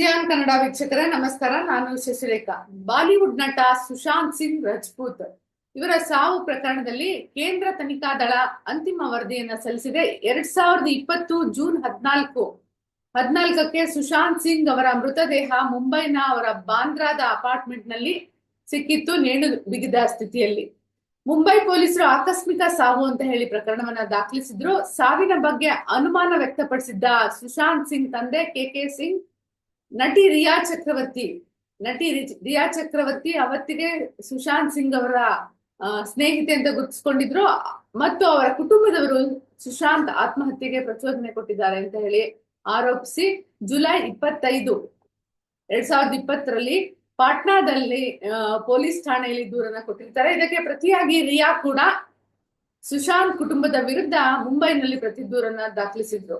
Xi'an Kannada ವೀಕ್ಷಕರೇ, ನಮಸ್ಕಾರ. ನಾನು ಶಶಿರೇಖಾ. ಬಾಲಿವುಡ್ ನಟ ಸುಶಾಂತ್ ಸಿಂಗ್ ರಜಪೂತ್ ಇವರ ಸಾವು ಪ್ರಕರಣದಲ್ಲಿ ಕೇಂದ್ರ ತನಿಖಾ ದಳ ಅಂತಿಮ ವರದಿಯನ್ನ ಸಲ್ಲಿಸಿದೆ. ಎರಡ್ ಸಾವಿರದ ಇಪ್ಪತ್ತು ಜೂನ್ ಹದಿನಾಲ್ಕು, ಹದಿನಾಲ್ಕಕ್ಕೆ ಸುಶಾಂತ್ ಸಿಂಗ್ ಅವರ ಮೃತದೇಹ ಮುಂಬೈನ ಅವರ ಬಾಂದ್ರಾದ ಅಪಾರ್ಟ್ಮೆಂಟ್ನಲ್ಲಿ ಸಿಕ್ಕಿತ್ತು, ನೇಣು ಬಿಗಿದ ಸ್ಥಿತಿಯಲ್ಲಿ. ಮುಂಬೈ ಪೊಲೀಸರು ಆಕಸ್ಮಿಕ ಸಾವು ಅಂತ ಹೇಳಿ ಪ್ರಕರಣವನ್ನ ದಾಖಲಿಸಿದ್ರು. ಸಾವಿನ ಬಗ್ಗೆ ಅನುಮಾನ ವ್ಯಕ್ತಪಡಿಸಿದ್ದ ಸುಶಾಂತ್ ಸಿಂಗ್ ತಂದೆ ಕೆ ಕೆ ಸಿಂಗ್ ನಟಿ ರಿಯಾ ಚಕ್ರವರ್ತಿ, ನಟಿ ರಿಯಾ ಚಕ್ರವರ್ತಿ ಅವತ್ತಿಗೆ ಸುಶಾಂತ್ ಸಿಂಗ್ ಅವರ ಸ್ನೇಹಿತೆ ಅಂತ ಗುರುತಿಸ್ಕೊಂಡಿದ್ರು. ಮತ್ತು ಅವರ ಕುಟುಂಬದವರು ಸುಶಾಂತ್ ಆತ್ಮಹತ್ಯೆಗೆ ಪ್ರಚೋದನೆ ಕೊಟ್ಟಿದ್ದಾರೆ ಅಂತ ಹೇಳಿ ಆರೋಪಿಸಿ ಜುಲೈ ಇಪ್ಪತ್ತೈದು, ಎರಡ್ ಸಾವಿರದ ಇಪ್ಪತ್ತರಲ್ಲಿ ಪಾಟ್ನಾದಲ್ಲಿ ಪೊಲೀಸ್ ಠಾಣೆಯಲ್ಲಿ ದೂರನ್ನ ಕೊಟ್ಟಿರ್ತಾರೆ. ಇದಕ್ಕೆ ಪ್ರತಿಯಾಗಿ ರಿಯಾ ಕೂಡ ಸುಶಾಂತ್ ಕುಟುಂಬದ ವಿರುದ್ಧ ಮುಂಬೈನಲ್ಲಿ ಪ್ರತಿ ದೂರನ್ನ ದಾಖಲಿಸಿದ್ರು.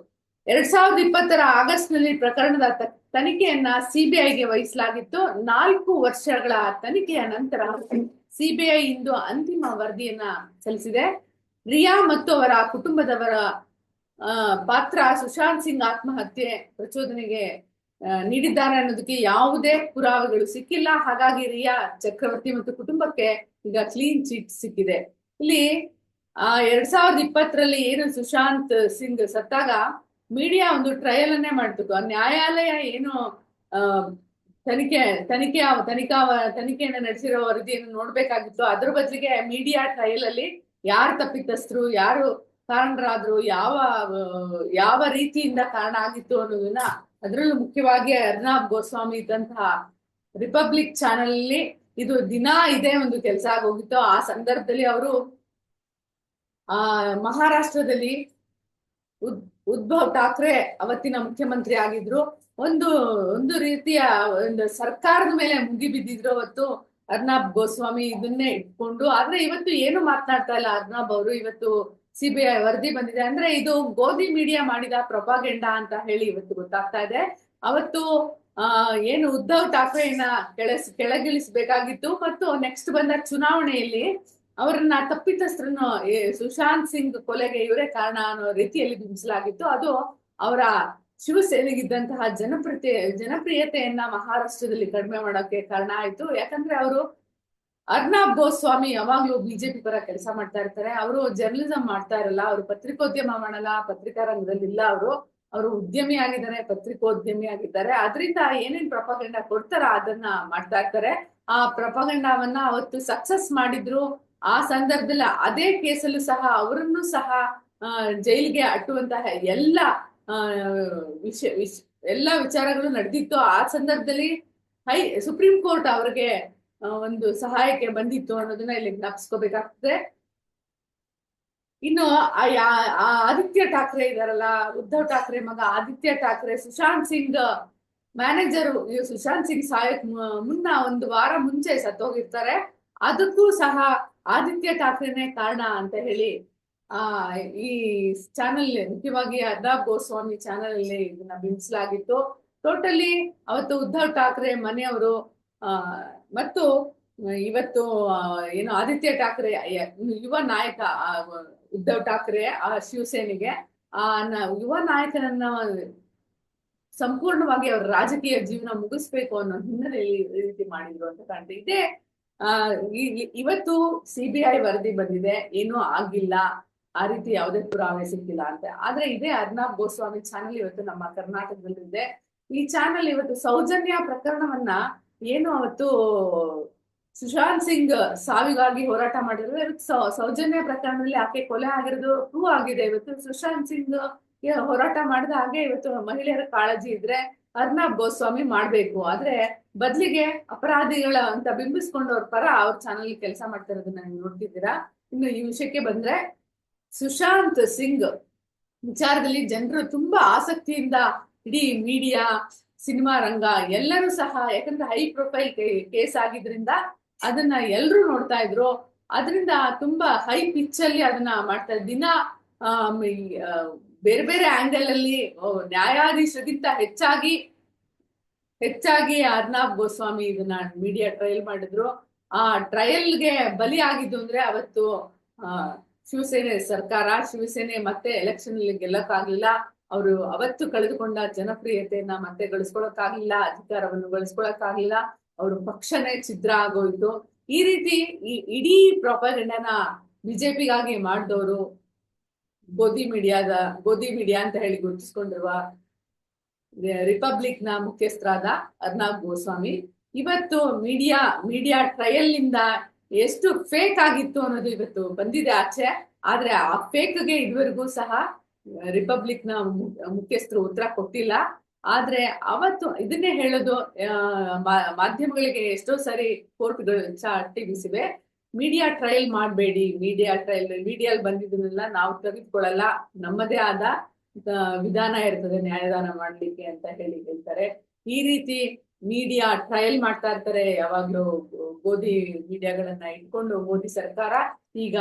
ಎರಡ್ ಸಾವಿರದ ಇಪ್ಪತ್ತರ ಆಗಸ್ಟ್ನಲ್ಲಿ ಪ್ರಕರಣದ ತನಿಖೆಯನ್ನ ಸಿಬಿಐಗೆ ವಹಿಸಲಾಗಿತ್ತು. ನಾಲ್ಕು ವರ್ಷಗಳ ತನಿಖೆಯ ನಂತರ ಸಿಬಿಐ ಇಂದು ಅಂತಿಮ ವರದಿಯನ್ನ ಸಲ್ಲಿಸಿದೆ. ರಿಯಾ ಮತ್ತು ಅವರ ಕುಟುಂಬದವರ ಪಾತ್ರ ಸುಶಾಂತ್ ಸಿಂಗ್ ಆತ್ಮಹತ್ಯೆ ಪ್ರಚೋದನೆಗೆ ನೀಡಿದ್ದಾರೆ ಅನ್ನೋದಕ್ಕೆ ಯಾವುದೇ ಪುರಾವೆಗಳು ಸಿಕ್ಕಿಲ್ಲ. ಹಾಗಾಗಿ ರಿಯಾ ಚಕ್ರವರ್ತಿ ಮತ್ತು ಕುಟುಂಬಕ್ಕೆ ಈಗ ಕ್ಲೀನ್ ಚಿಟ್ ಸಿಕ್ಕಿದೆ. ಇಲ್ಲಿ, ಆ, ಎರಡ್ ಸಾವಿರದ ಇಪ್ಪತ್ತರಲ್ಲಿ ಏನು ಸುಶಾಂತ್ ಸಿಂಗ್ ಸತ್ತಾಗ ಮೀಡಿಯಾ ಒಂದು ಟ್ರಯಲ್ ಅನ್ನೇ ಮಾಡ್ತಿತ್ತು. ಆ ನ್ಯಾಯಾಲಯ ಏನು ತನಿಖೆ ತನಿಖೆ, ತನಿಖಾ, ತನಿಖೆಯನ್ನ ನಡೆಸಿರೋ ವರದಿಯನ್ನು ನೋಡ್ಬೇಕಾಗಿತ್ತು. ಅದ್ರ ಬದಲಿಗೆ ಮೀಡಿಯಾ ಟ್ರಯಲ್ ಅಲ್ಲಿ ಯಾರು ತಪ್ಪಿತಸ್ಥರು, ಯಾರು ಕಾರಣರಾದ್ರು, ಯಾವ ಯಾವ ರೀತಿಯಿಂದ ಕಾರಣ ಆಗಿತ್ತು ಅನ್ನೋದನ್ನ ಅದರಲ್ಲೂ ಮುಖ್ಯವಾಗಿ ಅರ್ನಾಬ್ ಗೋಸ್ವಾಮಿ ಇದ್ದಂತಹ ರಿಪಬ್ಲಿಕ್ ಚಾನೆಲ್ ಅಲ್ಲಿ ಇದು ದಿನಾ ಇದೇ ಒಂದು ಕೆಲಸ ಆಗೋಗಿತ್ತು. ಆ ಸಂದರ್ಭದಲ್ಲಿ ಅವರು, ಆ, ಮಹಾರಾಷ್ಟ್ರದಲ್ಲಿ ಉದ್ಧವ್ ಠಾಕ್ರೆ ಅವತ್ತಿನ ಮುಖ್ಯಮಂತ್ರಿ ಆಗಿದ್ರು. ಒಂದು ಒಂದು ರೀತಿಯ ಒಂದು ಸರ್ಕಾರದ ಮೇಲೆ ಮುಗಿ ಬಿದ್ದಿದ್ರು ಅವತ್ತು ಅರ್ನಾಬ್ ಗೋಸ್ವಾಮಿ ಇದನ್ನೇ ಇಟ್ಕೊಂಡು. ಆದ್ರೆ ಇವತ್ತು ಏನು ಮಾತನಾಡ್ತಾ ಇಲ್ಲ ಅರ್ನಾಬ್ ಅವರು. ಇವತ್ತು ಸಿಬಿಐ ವರದಿ ಬಂದಿದೆ. ಅಂದ್ರೆ ಇದು ಗೋಧಿ ಮೀಡಿಯಾ ಮಾಡಿದ ಪ್ರೊಪಾಗೆಂಡ ಅಂತ ಹೇಳಿ ಇವತ್ತು ಗೊತ್ತಾಗ್ತಾ ಇದೆ. ಅವತ್ತು, ಆ, ಏನು ಉದ್ಧವ್ ಠಾಕ್ರೆಯನ್ನ ಕೆಳಸ್, ಕೆಳಗಿಳಿಸ್ಬೇಕಾಗಿತ್ತು. ಮತ್ತು ನೆಕ್ಸ್ಟ್ ಬಂದ ಚುನಾವಣೆಯಲ್ಲಿ ಅವರನ್ನ ತಪ್ಪಿತಸ್ಥರನ್ನು ಸುಶಾಂತ್ ಸಿಂಗ್ ಕೊಲೆಗೆ ಇವರೇ ಕಾರಣ ಅನ್ನೋ ರೀತಿಯಲ್ಲಿ ಬಿಂಬಿಸಲಾಗಿತ್ತು ಅದು ಅವರ ಶಿವಸೇನೆಗಿದ್ದಂತಹ ಜನಪ್ರಿಯತೆ, ಜನಪ್ರಿಯತೆಯನ್ನ ಮಹಾರಾಷ್ಟ್ರದಲ್ಲಿ ಕಡಿಮೆ ಮಾಡೋಕೆ ಕಾರಣ ಆಯ್ತು. ಯಾಕಂದ್ರೆ ಅವರು ಅರ್ನಾಬ್ ಗೋಸ್ವಾಮಿ ಯಾವಾಗ್ಲೂ ಬಿಜೆಪಿ ಪರ ಕೆಲಸ ಮಾಡ್ತಾ ಇರ್ತಾರೆ. ಅವರು ಜರ್ನಲಿಸಂ ಮಾಡ್ತಾ ಇರಲ್ಲ, ಅವರು ಪತ್ರಿಕೋದ್ಯಮ ಮಾಡಲ್ಲ, ಪತ್ರಿಕಾ ರಂಗದಲ್ಲಿ ಇಲ್ಲ ಅವರು. ಅವರು ಉದ್ಯಮಿ ಆಗಿದ್ದಾರೆ, ಪತ್ರಿಕೋದ್ಯಮಿ ಆಗಿದ್ದಾರೆ. ಅದರಿಂದ ಏನೇನ್ ಪ್ರಪಗಂಡ ಕೊಡ್ತಾರ ಅದನ್ನ ಮಾಡ್ತಾ ಇರ್ತಾರೆ. ಆ ಪ್ರಪಗಂಡವನ್ನ ಅವತ್ತು ಸಕ್ಸಸ್ ಮಾಡಿದ್ರು. ಆ ಸಂದರ್ಭದಲ್ಲಿ ಅದೇ ಕೇಸಲ್ಲೂ ಸಹ ಅವರನ್ನು ಸಹ ಜೈಲಿಗೆ ಅಟ್ಟುವಂತಹ ಎಲ್ಲ ವಿಷಯ ವಿಷ- ಎಲ್ಲ ವಿಚಾರಗಳು ನಡೆದಿತ್ತು. ಆ ಸಂದರ್ಭದಲ್ಲಿ ಹೈ, ಸುಪ್ರೀಂ ಕೋರ್ಟ್ ಅವ್ರಿಗೆ ಒಂದು ಸಹಾಯಕ್ಕೆ ಬಂದಿತ್ತು ಅನ್ನೋದನ್ನ ಇಲ್ಲಿ ಜ್ಞಾಪಿಸ್ಕೋಬೇಕಾಗ್ತದೆ. ಇನ್ನು ಆದಿತ್ಯ ಠಾಕ್ರೆ ಇದಾರಲ್ಲ, ಉದ್ಧವ್ ಠಾಕ್ರೆ ಮಗ ಆದಿತ್ಯ ಠಾಕ್ರೆ, ಸುಶಾಂತ್ ಸಿಂಗ್, ಮ್ಯಾನೇಜರ್, ಸುಶಾಂತ್ ಸಿಂಗ್ ಸಾಯಕ್ ಮುನ್ನ ಒಂದು ವಾರ ಮುಂಚೆ ಸತ್ತೋಗಿರ್ತಾರೆ. ಅದಕ್ಕೂ ಸಹ ಆದಿತ್ಯ ಠಾಕ್ರೆನೇ ಕಾರಣ ಅಂತ ಹೇಳಿ, ಆ, ಈ ಚಾನೆಲ್ ಮುಖ್ಯವಾಗಿ ಅರ್ಧ ಗೋಸ್ವಾಮಿ ಚಾನೆಲ್ ಅಲ್ಲಿ ಇದನ್ನ ಬಿಂಬಿಸಲಾಗಿತ್ತು. ಟೋಟಲಿ ಅವತ್ತು ಉದ್ಧವ್ ಠಾಕ್ರೆ ಮನೆಯವರು, ಆ, ಮತ್ತು ಇವತ್ತು ಏನು ಆದಿತ್ಯ ಠಾಕ್ರೆ ಯುವ ನಾಯಕ ಉದ್ಧವ್ ಠಾಕ್ರೆ, ಆ ಶಿವಸೇನೆಗೆ, ಆ ಯುವ ನಾಯಕನನ್ನ ಸಂಪೂರ್ಣವಾಗಿ ಅವರ ರಾಜಕೀಯ ಜೀವನ ಮುಗಿಸ್ಬೇಕು ಅನ್ನೋ ಹಿನ್ನೆಲೆಯಲ್ಲಿ ಈ ರೀತಿ ಮಾಡಿದ್ರು ಅಂತ ಕಾಣ್ತದೆ ಇದೇ. ಆ ಇವತ್ತು ಸಿಬಿಐ ವರದಿ ಬಂದಿದೆ, ಏನೂ ಆಗಿಲ್ಲ, ಆ ರೀತಿ ಯಾವುದೇ ಪುರಾವೆ ಸಿಕ್ಕಿಲ್ಲ ಅಂತ. ಆದ್ರೆ ಇದೇ ಅರ್ನಾಬ್ ಗೋಸ್ವಾಮಿ ಚಾನೆಲ್ ಇವತ್ತು ನಮ್ಮ ಕರ್ನಾಟಕದಲ್ಲಿದೆ ಈ ಚಾನೆಲ್ ಇವತ್ತು ಸೌಜನ್ಯ ಪ್ರಕರಣವನ್ನ ಏನು ಅವತ್ತು ಸುಶಾಂತ್ ಸಿಂಗ್ ಸಾವಿಗಾಗಿ ಹೋರಾಟ ಮಾಡಿರೋದು ಇವತ್ತು ಸೌಜನ್ಯ ಪ್ರಕರಣದಲ್ಲಿ ಆಕೆ ಕೊಲೆ ಆಗಿರೋದು ಪ್ರೂವ್ ಆಗಿದೆ. ಇವತ್ತು ಸುಶಾಂತ್ ಸಿಂಗ್ ಹೋರಾಟ ಮಾಡಿದ ಹಾಗೆ ಇವತ್ತು ಮಹಿಳೆಯರ ಕಾಳಜಿ ಇದ್ರೆ ಅರ್ನಾಬ್ ಗೋಸ್ವಾಮಿ ಮಾಡ್ಬೇಕು. ಆದ್ರೆ ಬದ್ಲಿಗೆ ಅಪರಾಧಿಗಳ ಅಂತ ಬಿಂಬಿಸ್ಕೊಂಡು ಅವ್ರ ಪರ ಅವ್ರ ಚಾನಲ್ ಕೆಲಸ ಮಾಡ್ತಾ ಇರೋದನ್ನ ನೀವು ನೋಡ್ತಿದ್ದೀರಾ? ಇನ್ನು ಈ ವಿಷಯಕ್ಕೆ ಬಂದ್ರೆ ಸುಶಾಂತ್ ಸಿಂಗ್ ವಿಚಾರದಲ್ಲಿ ಜನರು ತುಂಬಾ ಆಸಕ್ತಿಯಿಂದ ಇಡೀ ಮೀಡಿಯಾ ಸಿನಿಮಾ ರಂಗ ಎಲ್ಲರೂ ಸಹ, ಯಾಕಂದ್ರೆ ಹೈ ಪ್ರೊಫೈಲ್ ಕೇಸ್ ಆಗಿದ್ರಿಂದ ಅದನ್ನ ಎಲ್ರು ನೋಡ್ತಾ ಇದ್ರು. ಅದರಿಂದ ತುಂಬಾ ಹೈ ಪಿಚ್ ಅಲ್ಲಿ ಅದನ್ನ ಮಾಡ್ತಾ. ದಿನ ಬೇರೆ ಬೇರೆ ಆಂಗಲ್ ಅಲ್ಲಿ ನ್ಯಾಯಾಧೀಶಗಿಂತ ಹೆಚ್ಚಾಗಿ ಹೆಚ್ಚಾಗಿ ಅರ್ನಾಬ್ ಗೋಸ್ವಾಮಿ ಇದನ್ನ ಮೀಡಿಯಾ ಟ್ರಯಲ್ ಮಾಡಿದ್ರು. ಆ ಟ್ರಯಲ್ಗೆ ಬಲಿ ಆಗಿದ್ದು ಅಂದ್ರೆ ಅವತ್ತು ಶಿವಸೇನೆ ಸರ್ಕಾರ, ಶಿವಸೇನೆ ಮತ್ತೆ ಎಲೆಕ್ಷನ್ ಅಲ್ಲಿ ಗೆಲ್ಲಕ್ಕಾಗ್ಲಿಲ್ಲ. ಅವರು ಅವತ್ತು ಕಳೆದುಕೊಂಡ ಜನಪ್ರಿಯತೆಯನ್ನ ಮತ್ತೆ ಗಳಿಸ್ಕೊಳಕ್ಕಾಗ್ಲಿಲ್ಲ, ಅಧಿಕಾರವನ್ನು ಗಳಿಸ್ಕೊಳಕ್ಕಾಗ್ಲಿಲ್ಲ. ಅವ್ರ ಪಕ್ಷನೇ ಛಿದ್ರ ಆಗೋಯ್ತು. ಈ ರೀತಿ ಈ ಇಡೀ ಪ್ರೊಪಗಂಡನ ಬಿಜೆಪಿಗಾಗಿ ಮಾಡಿದವರು ಗೋಧಿ ಮೀಡಿಯಾದ, ಗೋಧಿ ಮೀಡಿಯಾ ಅಂತ ಹೇಳಿ ಗುರುತಿಸ್ಕೊಂಡಿರುವ ರಿಪಬ್ಲಿಕ್ನ ಮುಖ್ಯಸ್ಥರಾದ ಅರ್ನಾಬ್ ಗೋಸ್ವಾಮಿ. ಇವತ್ತು ಮೀಡಿಯಾ ಮೀಡಿಯಾ ಟ್ರಯಲ್ನಿಂದ ಎಷ್ಟು ಫೇಕ್ ಆಗಿತ್ತು ಅನ್ನೋದು ಇವತ್ತು ಬಂದಿದೆ ಆಚೆ. ಆದ್ರೆ ಆ ಫೇಕ್ಗೆ ಇದುವರೆಗೂ ಸಹ ರಿಪಬ್ಲಿಕ್ನ ಮುಖ್ಯಸ್ಥರು ಉತ್ತರ ಕೊಟ್ಟಿಲ್ಲ. ಆದ್ರೆ ಅವತ್ತು ಇದನ್ನೇ ಹೇಳೋದು ಮಾಧ್ಯಮಗಳಿಗೆ ಎಷ್ಟೋ ಸರಿ ಕೋರ್ಟ್ಗಳು ಚಾಟಿ ಬೀಸಿವೆ ಮೀಡಿಯಾ ಟ್ರಯಲ್ ಮಾಡಬೇಡಿ. ಮೀಡಿಯಾ ಟ್ರಯಲ್ ಮೀಡಿಯಾ ಬಂದಿದ್ದನ್ನೆಲ್ಲ ನಾವು ತೆಗೆದುಕೊಳ್ಳಲ್ಲ. ನಮ್ಮದೇ ಆದ ವಿಧಾನ ಇರ್ತದೆ ನ್ಯಾಯದಾನ ಮಾಡ್ಲಿಕ್ಕೆ ಅಂತ ಹೇಳಿ ಹೇಳ್ತಾರೆ. ಈ ರೀತಿ ಮೀಡಿಯಾ ಟ್ರಯಲ್ ಮಾಡ್ತಾ ಇರ್ತಾರೆ. ಯಾವಾಗ್ಲೂ ಮೋದಿ ಮೀಡಿಯಾಗಳನ್ನ ಇಟ್ಕೊಂಡು ಮೋದಿ ಸರ್ಕಾರ. ಈಗ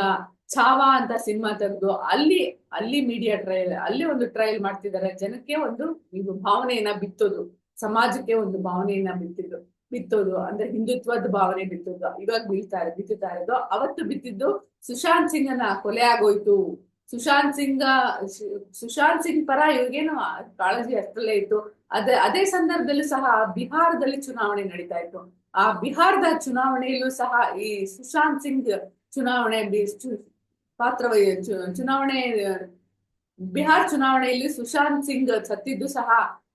ಛಾವಾ ಅಂತ ಸಿನಿಮಾ ತೆಗೆದು ಅಲ್ಲಿ ಅಲ್ಲಿ ಮೀಡಿಯಾ ಟ್ರಯಲ್ ಅಲ್ಲಿ ಒಂದು ಟ್ರಯಲ್ ಮಾಡ್ತಿದ್ದಾರೆ. ಜನಕ್ಕೆ ಒಂದು ಭಾವನೆಯನ್ನ ಬಿತ್ತೋದು. ಸಮಾಜಕ್ಕೆ ಒಂದು ಭಾವನೆಯನ್ನ ಬಿತ್ತಿದ್ದು. ಬಿತ್ತೋದು, ಅಂದ್ರೆ ಹಿಂದುತ್ವದ ಭಾವನೆ ಬಿತ್ತೋದು, ಇವಾಗ ಬೀಳ್ತಾರೆ ಬಿತ್ತುತ್ತಾ ಇರೋದು. ಅವತ್ತು ಬಿತ್ತಿದ್ದು ಸುಶಾಂತ್ ಸಿಂಗನ ಕೊಲೆ ಆಗೋಯ್ತು. ಸುಶಾಂತ್ ಸಿಂಗ್ ಸುಶಾಂತ್ ಸಿಂಗ್ ಪರ ಇವ್ರಿಗೇನು ಕಾಳಜಿ ಅಷ್ಟರಲ್ಲೇ ಇತ್ತು. ಅದೇ ಅದೇ ಸಂದರ್ಭದಲ್ಲೂ ಸಹ ಬಿಹಾರದಲ್ಲಿ ಚುನಾವಣೆ ನಡೀತಾ ಇತ್ತು. ಆ ಬಿಹಾರದ ಚುನಾವಣೆಯಲ್ಲೂ ಸಹ ಈ ಸುಶಾಂತ್ ಸಿಂಗ್ ಚುನಾವಣೆ ಪಾತ್ರ ಚುನಾವಣೆ, ಬಿಹಾರ್ ಚುನಾವಣೆಯಲ್ಲಿ ಸುಶಾಂತ್ ಸಿಂಗ್ ಸತ್ತಿದ್ದು ಸಹ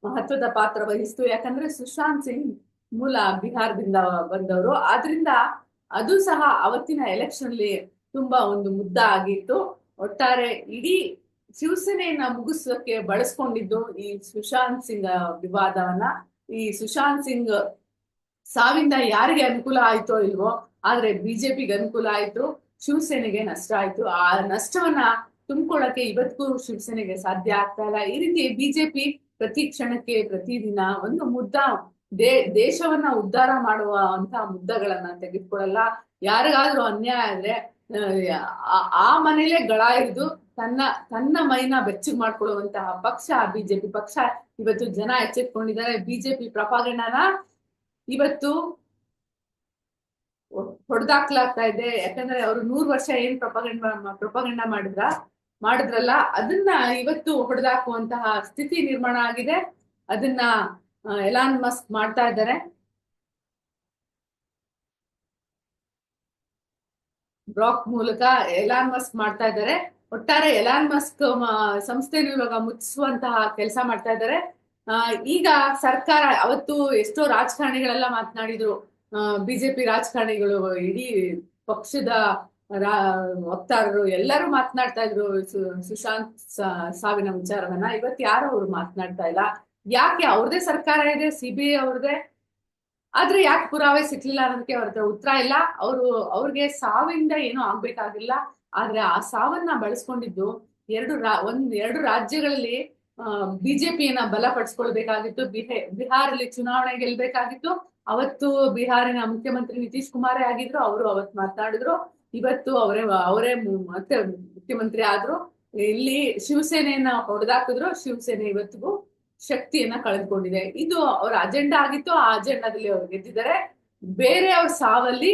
ಮಹತ್ವದ ಪಾತ್ರ ವಹಿಸ್ತು. ಯಾಕಂದ್ರೆ ಸುಶಾಂತ್ ಸಿಂಗ್ ಮೂಲ ಬಿಹಾರದಿಂದ ಬಂದವರು. ಆದ್ರಿಂದ ಅದು ಸಹ ಅವತ್ತಿನ ಎಲೆಕ್ಷನ್ ಅಲ್ಲಿ ತುಂಬಾ ಒಂದು ಮುದ್ದ ಆಗಿತ್ತು. ಒಟ್ಟಾರೆ ಇಡೀ ಶಿವಸೇನೆಯನ್ನ ಮುಗಿಸೋಕೆ ಬಳಸ್ಕೊಂಡಿದ್ದು ಈ ಸುಶಾಂತ್ ಸಿಂಗ್ ವಿವಾದವನ್ನ. ಈ ಸುಶಾಂತ್ ಸಿಂಗ್ ಸಾವಿಂದ ಯಾರಿಗೆ ಅನುಕೂಲ ಆಯ್ತೋ ಇಲ್ವೋ, ಆದ್ರೆ ಬಿಜೆಪಿಗೆ ಅನುಕೂಲ ಆಯ್ತು. ಶಿವಸೇನೆಗೆ ನಷ್ಟ ಆಯ್ತು. ಆ ನಷ್ಟವನ್ನ ತುಂಬಿಕೊಳ್ಳಕ್ಕೆ ಇವತ್ತಿಗೂ ಶಿವಸೇನೆಗೆ ಸಾಧ್ಯ ಆಗ್ತಾ ಇಲ್ಲ. ಈ ರೀತಿ ಬಿಜೆಪಿ ಪ್ರತಿ ಕ್ಷಣಕ್ಕೆ ಪ್ರತಿದಿನ ಒಂದು ಮುದ್ದ ದೇ ದೇಶವನ್ನ ಉದ್ಧಾರ ಮಾಡುವ ಅಂತ ಮುದ್ದಗಳನ್ನ ತೆಗೆದುಕೊಳ್ಳಲ್ಲ. ಯಾರಿಗಾದ್ರೂ ಅನ್ಯಾಯ ಆದ್ರೆ ಆ, ಮನೇಲೆ ಗಳ ಹಿಡಿದು ತನ್ನ ತನ್ನ ಮೈನ ಬೆಚ್ಚಗ್ ಮಾಡ್ಕೊಳ್ಳುವಂತಹ ಪಕ್ಷ ಬಿಜೆಪಿ ಪಕ್ಷ. ಇವತ್ತು ಜನ ಎಚ್ಚೆತ್ಕೊಂಡಿದ್ದಾರೆ. ಬಿಜೆಪಿ ಪ್ರಪಾಗಣನ ಇವತ್ತು ಹೊಡೆದಾಕ್ಲಾಗ್ತಾ ಇದೆ. ಯಾಕಂದ್ರೆ ಅವರು ನೂರ್ ವರ್ಷ ಏನ್ ಪ್ರಪಗಂಡ ಪ್ರಪಗಂಡ ಮಾಡಿದ್ರ ಮಾಡಿದ್ರಲ್ಲ ಅದನ್ನ ಇವತ್ತು ಹೊಡೆದಾಕುವಂತಹ ಸ್ಥಿತಿ ನಿರ್ಮಾಣ ಆಗಿದೆ. ಅದನ್ನ ಎಲಾನ್ ಮಸ್ಕ್ ಮಾಡ್ತಾ ಇದ್ದಾರೆ. ಬ್ಲಾಕ್ ಮೂಲಕ ಎಲಾನ್ ಮಸ್ಕ್ ಮಾಡ್ತಾ ಇದ್ದಾರೆ. ಒಟ್ಟಾರೆ ಎಲಾನ್ ಮಸ್ಕ್ ಸಂಸ್ಥೆನೂ ಇವಾಗ ಮುಚ್ಚಿಸುವಂತಹ ಕೆಲಸ ಮಾಡ್ತಾ ಇದ್ದಾರೆ. ಈಗ ಸರ್ಕಾರ ಅವತ್ತು ಎಷ್ಟೋ ರಾಜಕಾರಣಿಗಳೆಲ್ಲ ಮಾತನಾಡಿದ್ರು. ಬಿಜೆಪಿ ರಾಜಕಾರಣಿಗಳು, ಇಡೀ ಪಕ್ಷದ ವಕ್ತಾರರು ಎಲ್ಲರೂ ಮಾತನಾಡ್ತಾ ಇದ್ರು. ಸುಶಾಂತ್ ಸಾವಿನ ವಿಚಾರವನ್ನ. ಇವತ್ತು ಯಾರು ಅವ್ರು ಮಾತನಾಡ್ತಾ ಇಲ್ಲ? ಯಾಕೆ ಅವ್ರದೇ ಸರ್ಕಾರ ಇದೆ ಸಿಬಿಐ ಅವ್ರದೇ? ಆದ್ರೆ ಯಾಕೆ ಪುರಾವೆ ಸಿಕ್ಲಿಲ್ಲ ಅನ್ನೋದಕ್ಕೆ ಅವ್ರದ ಉತ್ತರ ಇಲ್ಲ. ಅವರು, ಅವ್ರಿಗೆ ಸಾವಿಂದ ಏನೂ ಆಗ್ಬೇಕಾಗಿಲ್ಲ. ಆದ್ರೆ ಆ ಸಾವನ್ನ ಬಳಸ್ಕೊಂಡಿದ್ದು ಎರಡು ರಾ, ಒಂದ್, ಎರಡು ರಾಜ್ಯಗಳಲ್ಲಿ ಬಿಜೆಪಿಯನ್ನ ಬಲಪಡಿಸ್ಕೊಳ್ಬೇಕಾಗಿತ್ತು ಬಿಹೆ, ಬಿಹಾರಲ್ಲಿ ಚುನಾವಣೆ ಗೆಲ್ಬೇಕಾಗಿತ್ತು. ಅವತ್ತು ಬಿಹಾರಿನ ಮುಖ್ಯಮಂತ್ರಿ ನಿತೀಶ್ ಕುಮಾರೇ ಆಗಿದ್ರು. ಅವರು ಅವತ್ ಮಾತನಾಡಿದ್ರು. ಇವತ್ತು ಅವರೇ ಅವರೇ ಮತ್ತೆ ಮುಖ್ಯಮಂತ್ರಿ ಆದ್ರು. ಇಲ್ಲಿ ಶಿವಸೇನೆಯನ್ನ ಹೊಡೆದಾಕಿದ್ರು. ಶಿವಸೇನೆ ಇವತ್ತಿಗೂ ಶಕ್ತಿಯನ್ನ ಕಳೆದುಕೊಂಡಿದೆ. ಇದು ಅವರ ಅಜೆಂಡಾ ಆಗಿತ್ತು. ಆ ಅಜೆಂಡಾದಲ್ಲಿ ಅವ್ರು ಗೆದ್ದಿದ್ದಾರೆ. ಬೇರೆಯವ್ರ ಸಾವಲ್ಲಿ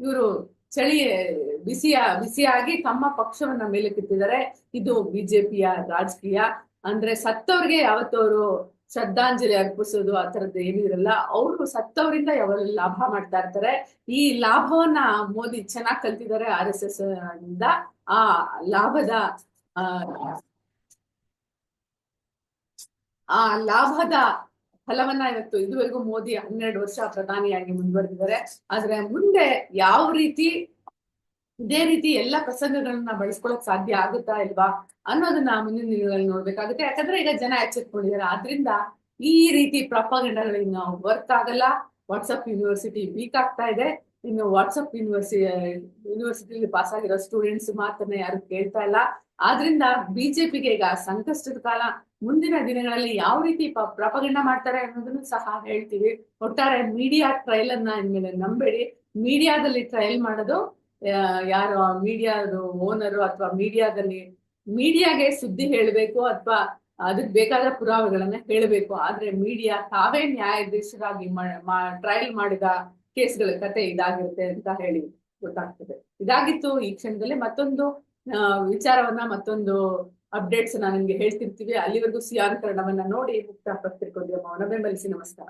ಇವರು ಚಳಿ ಬಿಸಿಯ ಬಿಸಿಯಾಗಿ ತಮ್ಮ ಪಕ್ಷವನ್ನ ಮೇಲೆ ಕಿತ್ತಿದ್ದಾರೆ ಇದು ಬಿಜೆಪಿಯ ರಾಜಕೀಯ. ಅಂದ್ರೆ ಸತ್ತವ್ರಿಗೆ ಯಾವತ್ತವರು ಶ್ರದ್ಧಾಂಜಲಿ ಅರ್ಪಿಸೋದು ಆ ಥರದ್ದು ಏನೂ ಇರಲ್ಲ. ಅವರು ಸತ್ತವರಿಂದ ಯಾವಾಗ ಲಾಭ ಮಾಡ್ತಾ ಇರ್ತಾರೆ. ಈ ಲಾಭವನ್ನ ಮೋದಿ ಚೆನ್ನಾಗಿ ಕಲ್ತಿದ್ದಾರೆ ಆರ್ ಎಸ್ ಎಸ್ ಇಂದ. ಆ ಲಾಭದ, ಆ ಆ ಲಾಭದ ಫಲವನ್ನ ಇವತ್ತು ಇದುವರೆಗೂ ಮೋದಿ ಹನ್ನೆರಡು ವರ್ಷ ಪ್ರಧಾನಿಯಾಗಿ ಮುಂದುವರೆದಿದ್ದಾರೆ. ಆದ್ರೆ ಮುಂದೆ ಯಾವ ರೀತಿ, ಇದೇ ರೀತಿ ಎಲ್ಲ ಪ್ರಸಂಗಗಳನ್ನ ಬಳಸ್ಕೊಳಕ್ ಸಾಧ್ಯ ಆಗುತ್ತಾ ಇಲ್ವಾ ಅನ್ನೋದನ್ನ ಮುಂದಿನ ದಿನಗಳಲ್ಲಿ ನೋಡ್ಬೇಕಾಗುತ್ತೆ. ಯಾಕಂದ್ರೆ ಈಗ ಜನ ಎಚ್ಚೆತ್ಕೊಂಡಿದ್ದಾರೆ. ಆದ್ರಿಂದ ಈ ರೀತಿ ಪ್ರಪಗಂಡಗಳಿನ್ನ ವರ್ಕ್ ಆಗಲ್ಲ. ವಾಟ್ಸಪ್ ಯೂನಿವರ್ಸಿಟಿ ವೀಕ್ ಆಗ್ತಾ ಇದೆ. ಇನ್ನು ವಾಟ್ಸಪ್ ಯೂನಿವರ್ಸಿ, ಯೂನಿವರ್ಸಿಟಿಲಿ ಪಾಸ್ ಆಗಿರೋ ಸ್ಟೂಡೆಂಟ್ಸ್ ಮಾತನ್ನ ಯಾರು ಕೇಳ್ತಾ ಇಲ್ಲ. ಆದ್ರಿಂದ ಬಿಜೆಪಿಗೆ ಈಗ ಸಂಕಷ್ಟದ ಕಾಲ. ಮುಂದಿನ ದಿನಗಳಲ್ಲಿ ಯಾವ ರೀತಿ ಪ್ರಪಗಂಡ ಮಾಡ್ತಾರೆ ಅನ್ನೋದನ್ನು ಸಹ ಹೇಳ್ತೀವಿ. ಒಟ್ಟಾರೆ ಮೀಡಿಯಾ ಟ್ರಯಲ್ ಅನ್ನ ಇನ್ಮೇಲೆ ನಂಬೇಡಿ. ಮೀಡಿಯಾದಲ್ಲಿ ಟ್ರಯಲ್ ಮಾಡೋದು ಯಾರು ಮೀಡಿಯಾದ ಓನರು ಅಥವಾ ಮೀಡಿಯಾದಲ್ಲಿ ಮೀಡಿಯಾಗೆ ಸುದ್ದಿ ಹೇಳಬೇಕು ಅಥವಾ ಅದಕ್ಕೆ ಬೇಕಾದ ಪುರಾವೆಗಳನ್ನ ಹೇಳಬೇಕು. ಆದ್ರೆ ಮೀಡಿಯಾ ತಾವೇ ನ್ಯಾಯಾಧೀಶರಾಗಿ ಟ್ರಯಲ್ ಮಾಡಿದ ಕೇಸ್ಗಳ ಕತೆ ಇದಾಗಿರುತ್ತೆ ಅಂತ ಹೇಳಿ ಗೊತ್ತಾಗ್ತದೆ. ಇದಾಗಿತ್ತು ಈ ಕ್ಷಣದಲ್ಲಿ ಮತ್ತೊಂದು ವಿಚಾರವನ್ನ ಮತ್ತೊಂದು ಅಪ್ಡೇಟ್ಸ್ ನಾನು ನಿಮ್ಗೆ ಹೇಳ್ತಿರ್ತೀವಿ. ಅಲ್ಲಿವರೆಗೂ ಸಿಯಾನ್ ನೋಡಿ ಮುಕ್ತ ಮೌನ ಬೆಂಬಲಿಸಿ ನಮಸ್ಕಾರ.